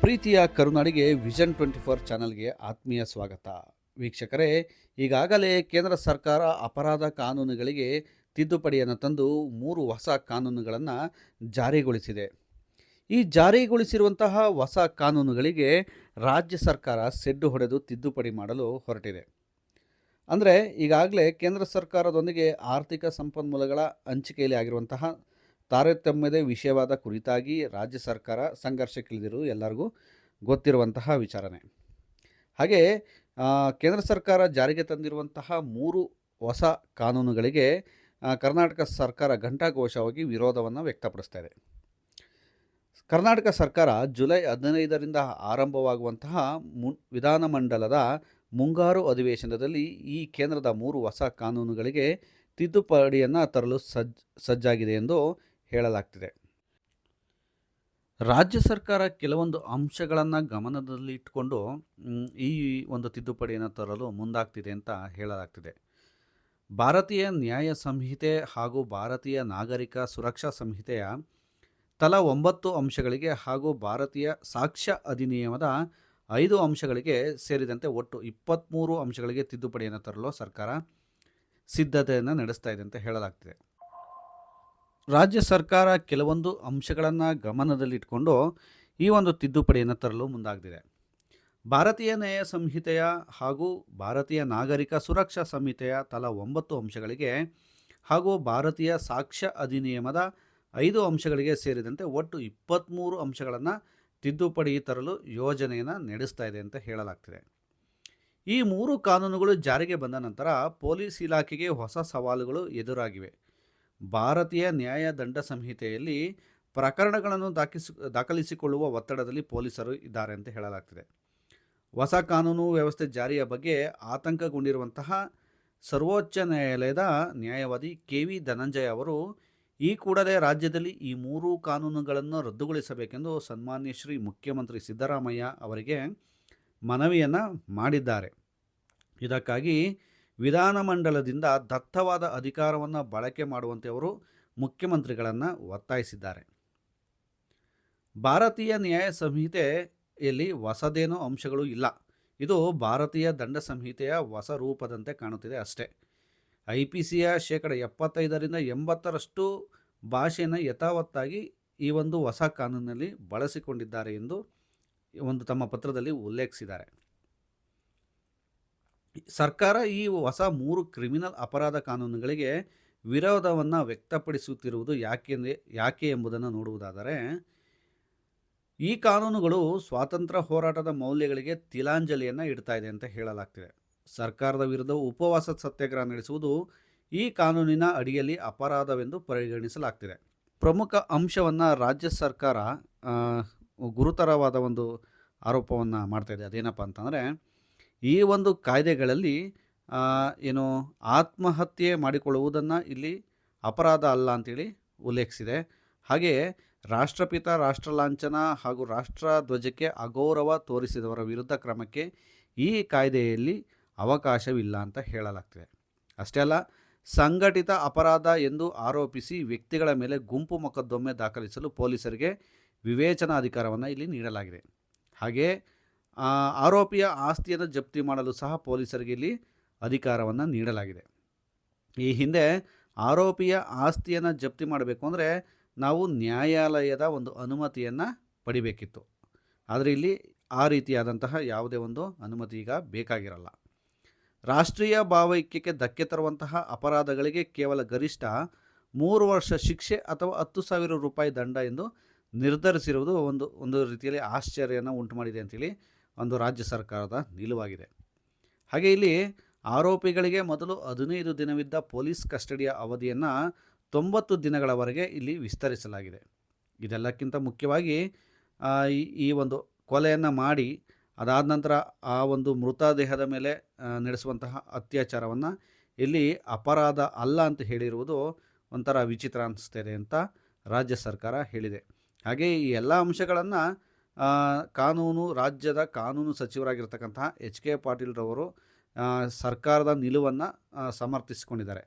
ಪ್ರೀತಿಯ ಕರುನಾಡಿಗೆ vision twenty four ಚಾನಲ್ಗೆ ಆತ್ಮೀಯ ಸ್ವಾಗತ. ವೀಕ್ಷಕರೇ, ಈಗಾಗಲೇ ಕೇಂದ್ರ ಸರ್ಕಾರ ಅಪರಾಧ ಕಾನೂನುಗಳಿಗೆ ತಿದ್ದುಪಡಿಯನ್ನು ತಂದು ಮೂರು ಹೊಸ ಕಾನೂನುಗಳನ್ನು ಜಾರಿಗೊಳಿಸಿದೆ. ಈ ಜಾರಿಗೊಳಿಸಿರುವಂತಹ ಹೊಸ ಕಾನೂನುಗಳಿಗೆ ರಾಜ್ಯ ಸರ್ಕಾರ ಸೆಡ್ಡು ಹೊಡೆದು ತಿದ್ದುಪಡಿ ಮಾಡಲು ಹೊರಟಿದೆ. ಅಂದರೆ, ಈಗಾಗಲೇ ಕೇಂದ್ರ ಸರ್ಕಾರದೊಂದಿಗೆ ಆರ್ಥಿಕ ಸಂಪನ್ಮೂಲಗಳ ಹಂಚಿಕೆಯಲ್ಲಿ ಆಗಿರುವಂತಹ ತಾರತಮ್ಯದ ವಿಷಯವಾದ ಕುರಿತಾಗಿ ರಾಜ್ಯ ಸರ್ಕಾರ ಸಂಘರ್ಷಕ್ಕಿಳಿದಿರುವುದು ಎಲ್ಲರಿಗೂ ಗೊತ್ತಿರುವಂತಹ ವಿಚಾರನೆ ಹಾಗೆ ಕೇಂದ್ರ ಸರ್ಕಾರ ಜಾರಿಗೆ ತಂದಿರುವಂತಹ ಮೂರು ಹೊಸ ಕಾನೂನುಗಳಿಗೆ ಕರ್ನಾಟಕ ಸರ್ಕಾರ ಘಂಟಾಘೋಷವಾಗಿ ವಿರೋಧವನ್ನು ವ್ಯಕ್ತಪಡಿಸ್ತಾ ಇದೆ. ಕರ್ನಾಟಕ ಸರ್ಕಾರ ಜುಲೈ ಹದಿನೈದರಿಂದ ಆರಂಭವಾಗುವಂತಹ ಮು ವಿಧಾನಮಂಡಲದ ಮುಂಗಾರು ಅಧಿವೇಶನದಲ್ಲಿ ಈ ಕೇಂದ್ರದ ಮೂರು ಹೊಸ ಕಾನೂನುಗಳಿಗೆ ತಿದ್ದುಪಡಿಯನ್ನು ತರಲು ಸಜ್ಜ ಸಜ್ಜಾಗಿದೆ ಎಂದು ಹೇಳಲಾಗ್ತಿದೆ. ರಾಜ್ಯ ಸರ್ಕಾರ ಕೆಲವೊಂದು ಅಂಶಗಳನ್ನು ಗಮನದಲ್ಲಿ ಇಟ್ಟುಕೊಂಡು ಈ ಒಂದು ತಿದ್ದುಪಡಿಯನ್ನು ತರಲು ಮುಂದಾಗ್ತಿದೆ ಅಂತ ಹೇಳಲಾಗ್ತಿದೆ. ಭಾರತೀಯ ನ್ಯಾಯ ಸಂಹಿತೆ ಹಾಗೂ ಭಾರತೀಯ ನಾಗರಿಕ ಸುರಕ್ಷಾ ಸಂಹಿತೆಯ ತಲಾ ಒಂಬತ್ತು ಅಂಶಗಳಿಗೆ ಹಾಗೂ ಭಾರತೀಯ ಸಾಕ್ಷ್ಯ ಅಧಿನಿಯಮದ ಐದು ಅಂಶಗಳಿಗೆ ಸೇರಿದಂತೆ ಒಟ್ಟು ಇಪ್ಪತ್ತ್ಮೂರು ಅಂಶಗಳಿಗೆ ತಿದ್ದುಪಡಿಯನ್ನು ತರಲು ಸರ್ಕಾರ ಸಿದ್ಧತೆಯನ್ನು ನಡೆಸ್ತಾ ಇದೆ ಅಂತ ಹೇಳಲಾಗ್ತಿದೆ. ರಾಜ್ಯ ಸರ್ಕಾರ ಕೆಲವೊಂದು ಅಂಶಗಳನ್ನು ಗಮನದಲ್ಲಿಟ್ಟುಕೊಂಡು ಈ ಒಂದು ತಿದ್ದುಪಡಿಯನ್ನು ತರಲು ಮುಂದಾಗಿದೆ ಭಾರತೀಯ ನ್ಯಾಯ ಸಂಹಿತೆಯ ಹಾಗೂ ಭಾರತೀಯ ನಾಗರಿಕ ಸುರಕ್ಷಾ ಸಂಹಿತೆಯ ತಲಾ ಒಂಬತ್ತು ಅಂಶಗಳಿಗೆ ಹಾಗೂ ಭಾರತೀಯ ಸಾಕ್ಷ್ಯ ಅಧಿನಿಯಮದ ಐದು ಅಂಶಗಳಿಗೆ ಸೇರಿದಂತೆ ಒಟ್ಟು ಇಪ್ಪತ್ತ್ಮೂರು ಅಂಶಗಳನ್ನು ತಿದ್ದುಪಡಿ ತರಲು ಯೋಜನೆಯನ್ನು ನಡೆಸ್ತಾ ಇದೆ ಅಂತ ಹೇಳಲಾಗ್ತಿದೆ. ಈ ಮೂರು ಕಾನೂನುಗಳು ಜಾರಿಗೆ ಬಂದ ನಂತರ ಪೊಲೀಸ್ ಇಲಾಖೆಗೆ ಹೊಸ ಸವಾಲುಗಳು ಎದುರಾಗಿವೆ. ಭಾರತೀಯ ನ್ಯಾಯ ದಂಡ ಸಂಹಿತೆಯಲ್ಲಿ ಪ್ರಕರಣಗಳನ್ನು ದಾಖಿಸಿ ದಾಖಲಿಸಿಕೊಳ್ಳುವ ಒತ್ತಡದಲ್ಲಿ ಪೊಲೀಸರು ಇದ್ದಾರೆ ಅಂತ ಹೇಳಲಾಗ್ತಿದೆ. ಹೊಸ ಕಾನೂನು ವ್ಯವಸ್ಥೆ ಜಾರಿಯ ಬಗ್ಗೆ ಆತಂಕಗೊಂಡಿರುವಂತಹ ಸರ್ವೋಚ್ಚ ನ್ಯಾಯಾಲಯದ ನ್ಯಾಯವಾದಿ ಕೆ ವಿ ಧನಂಜಯ ಅವರು ಈ ಕೂಡಲೇ ರಾಜ್ಯದಲ್ಲಿ ಈ ಮೂರು ಕಾನೂನುಗಳನ್ನು ರದ್ದುಗೊಳಿಸಬೇಕೆಂದು ಸನ್ಮಾನ್ಯ ಶ್ರೀ ಮುಖ್ಯಮಂತ್ರಿ ಸಿದ್ದರಾಮಯ್ಯ ಅವರಿಗೆ ಮನವಿಯನ್ನು ಮಾಡಿದ್ದಾರೆ. ಇದಕ್ಕಾಗಿ ವಿಧಾನಮಂಡಲದಿಂದ ದತ್ತವಾದ ಅಧಿಕಾರವನ್ನು ಬಳಕೆ ಮಾಡುವಂತೆ ಅವರು ಮುಖ್ಯಮಂತ್ರಿಗಳನ್ನು ಒತ್ತಾಯಿಸಿದ್ದಾರೆ. ಭಾರತೀಯ ನ್ಯಾಯ ಸಂಹಿತೆಯಲ್ಲಿ ಹೊಸದೇನೋ ಅಂಶಗಳು ಇಲ್ಲ. ಇದು ಭಾರತೀಯ ದಂಡ ಸಂಹಿತೆಯ ಹೊಸ ರೂಪದಂತೆ ಕಾಣುತ್ತಿದೆ ಅಷ್ಟೇ. ಐ ಪಿ ಸಿಯ ಶೇಕಡ ಎಪ್ಪತ್ತೈದರಿಂದ ಎಂಬತ್ತರಷ್ಟು ಭಾಷೆಯನ್ನು ಯಥಾವತ್ತಾಗಿ ಈ ಒಂದು ಹೊಸ ಕಾನೂನಿನಲ್ಲಿ ಬಳಸಿಕೊಂಡಿದ್ದಾರೆ ಎಂದು ಒಂದು ತಮ್ಮ ಪತ್ರದಲ್ಲಿ ಉಲ್ಲೇಖಿಸಿದ್ದಾರೆ. ಸರ್ಕಾರ ಈ ಹೊಸ ಮೂರು ಕ್ರಿಮಿನಲ್ ಅಪರಾಧ ಕಾನೂನುಗಳಿಗೆ ವಿರೋಧವನ್ನು ವ್ಯಕ್ತಪಡಿಸುತ್ತಿರುವುದು ಯಾಕೆಂದರೆ ಯಾಕೆ ಎಂಬುದನ್ನು ನೋಡುವುದಾದರೆ, ಈ ಕಾನೂನುಗಳು ಸ್ವಾತಂತ್ರ್ಯ ಹೋರಾಟದ ಮೌಲ್ಯಗಳಿಗೆ ತಿಲಾಂಜಲಿಯನ್ನು ಇಡ್ತಾ ಇದೆ ಅಂತ ಹೇಳಲಾಗ್ತಿದೆ. ಸರ್ಕಾರದ ವಿರುದ್ಧ ಉಪವಾಸ ಸತ್ಯಾಗ್ರಹ ನಡೆಸುವುದು ಈ ಕಾನೂನಿನ ಅಡಿಯಲ್ಲಿ ಅಪರಾಧವೆಂದು ಪರಿಗಣಿಸಲಾಗ್ತಿದೆ. ಪ್ರಮುಖ ಅಂಶವನ್ನು ರಾಜ್ಯ ಸರ್ಕಾರ ಗುರುತರವಾದ ಒಂದು ಆರೋಪವನ್ನು ಮಾಡ್ತಾ ಇದೆ. ಅದೇನಪ್ಪ ಅಂತಂದರೆ ಈ ಒಂದು ಕಾಯ್ದೆಗಳಲ್ಲಿ ಏನು ಆತ್ಮಹತ್ಯೆ ಮಾಡಿಕೊಳ್ಳುವುದನ್ನು ಇಲ್ಲಿ ಅಪರಾಧ ಅಲ್ಲ ಅಂತೇಳಿ ಉಲ್ಲೇಖಿಸಿದೆ. ಹಾಗೆಯೇ ರಾಷ್ಟ್ರಪಿತ ರಾಷ್ಟ್ರ ಲಾಂಛನ ಹಾಗೂ ರಾಷ್ಟ್ರ ಧ್ವಜಕ್ಕೆ ಅಗೌರವ ತೋರಿಸಿದವರ ವಿರುದ್ಧ ಕ್ರಮಕ್ಕೆ ಈ ಕಾಯ್ದೆಯಲ್ಲಿ ಅವಕಾಶವಿಲ್ಲ ಅಂತ ಹೇಳಲಾಗ್ತಿದೆ. ಅಷ್ಟೇ ಅಲ್ಲ, ಸಂಘಟಿತ ಅಪರಾಧ ಎಂದು ಆರೋಪಿಸಿ ವ್ಯಕ್ತಿಗಳ ಮೇಲೆ ಗುಂಪು ಮೊಕದ್ದೊಮ್ಮೆ ದಾಖಲಿಸಲು ಪೊಲೀಸರಿಗೆ ವಿವೇಚನಾ ಅಧಿಕಾರವನ್ನು ಇಲ್ಲಿ ನೀಡಲಾಗಿದೆ. ಹಾಗೆಯೇ ಆರೋಪಿಯ ಆಸ್ತಿಯನ್ನು ಜಪ್ತಿ ಮಾಡಲು ಸಹ ಪೊಲೀಸರಿಗೆ ಇಲ್ಲಿ ಅಧಿಕಾರವನ್ನು ನೀಡಲಾಗಿದೆ. ಈ ಹಿಂದೆ ಆರೋಪಿಯ ಆಸ್ತಿಯನ್ನು ಜಪ್ತಿ ಮಾಡಬೇಕು ಅಂದರೆ ನಾವು ನ್ಯಾಯಾಲಯದ ಒಂದು ಅನುಮತಿಯನ್ನು ಪಡಿಬೇಕಿತ್ತು. ಆದರೆ ಇಲ್ಲಿ ಆ ರೀತಿಯಾದಂತಹ ಯಾವುದೇ ಒಂದು ಅನುಮತಿ ಈಗ ಬೇಕಾಗಿರಲ್ಲ. ರಾಷ್ಟ್ರೀಯ ಭಾವೈಕ್ಯಕ್ಕೆ ಧಕ್ಕೆ ತರುವಂತಹ ಅಪರಾಧಗಳಿಗೆ ಕೇವಲ ಗರಿಷ್ಠ ಮೂರು ವರ್ಷ ಶಿಕ್ಷೆ ಅಥವಾ ಹತ್ತು ಸಾವಿರ ರೂಪಾಯಿ ದಂಡ ಎಂದು ನಿರ್ಧರಿಸಿರುವುದು ಒಂದು ಒಂದು ರೀತಿಯಲ್ಲಿ ಆಶ್ಚರ್ಯನ ಉಂಟು ಮಾಡಿದೆ ಅಂತೇಳಿ ಒಂದು ರಾಜ್ಯ ಸರ್ಕಾರದ ನಿಲುವಾಗಿದೆ. ಹಾಗೆ ಇಲ್ಲಿ ಆರೋಪಿಗಳಿಗೆ ಮೊದಲು ಹದಿನೈದು ದಿನವಿದ್ದ ಪೊಲೀಸ್ ಕಸ್ಟಡಿಯ ಅವಧಿಯನ್ನು ತೊಂಬತ್ತು ದಿನಗಳವರೆಗೆ ಇಲ್ಲಿ ವಿಸ್ತರಿಸಲಾಗಿದೆ. ಇದೆಲ್ಲಕ್ಕಿಂತ ಮುಖ್ಯವಾಗಿ ಈ ಒಂದು ಕೊಲೆಯನ್ನು ಮಾಡಿ, ಅದಾದ ನಂತರ ಆ ಒಂದು ಮೃತದೇಹದ ಮೇಲೆ ನಡೆಸುವಂತಹ ಅತ್ಯಾಚಾರವನ್ನು ಇಲ್ಲಿ ಅಪರಾಧ ಅಲ್ಲ ಅಂತ ಹೇಳಿರುವುದು ಒಂಥರ ವಿಚಿತ್ರ ಅನಿಸ್ತಿದೆ ಅಂತ ರಾಜ್ಯ ಸರ್ಕಾರ ಹೇಳಿದೆ. ಹಾಗೆ ಈ ಎಲ್ಲ ಅಂಶಗಳನ್ನು ಕಾನೂನು ರಾಜ್ಯದ ಕಾನೂನು ಸಚಿವರಾಗಿರ್ತಕ್ಕಂತಹ ಎಚ್ ಕೆ ಪಾಟೀಲ್ರವರು ಸರ್ಕಾರದ ನಿಲುವನ್ನು ಸಮರ್ಥಿಸಿಕೊಂಡಿದ್ದಾರೆ.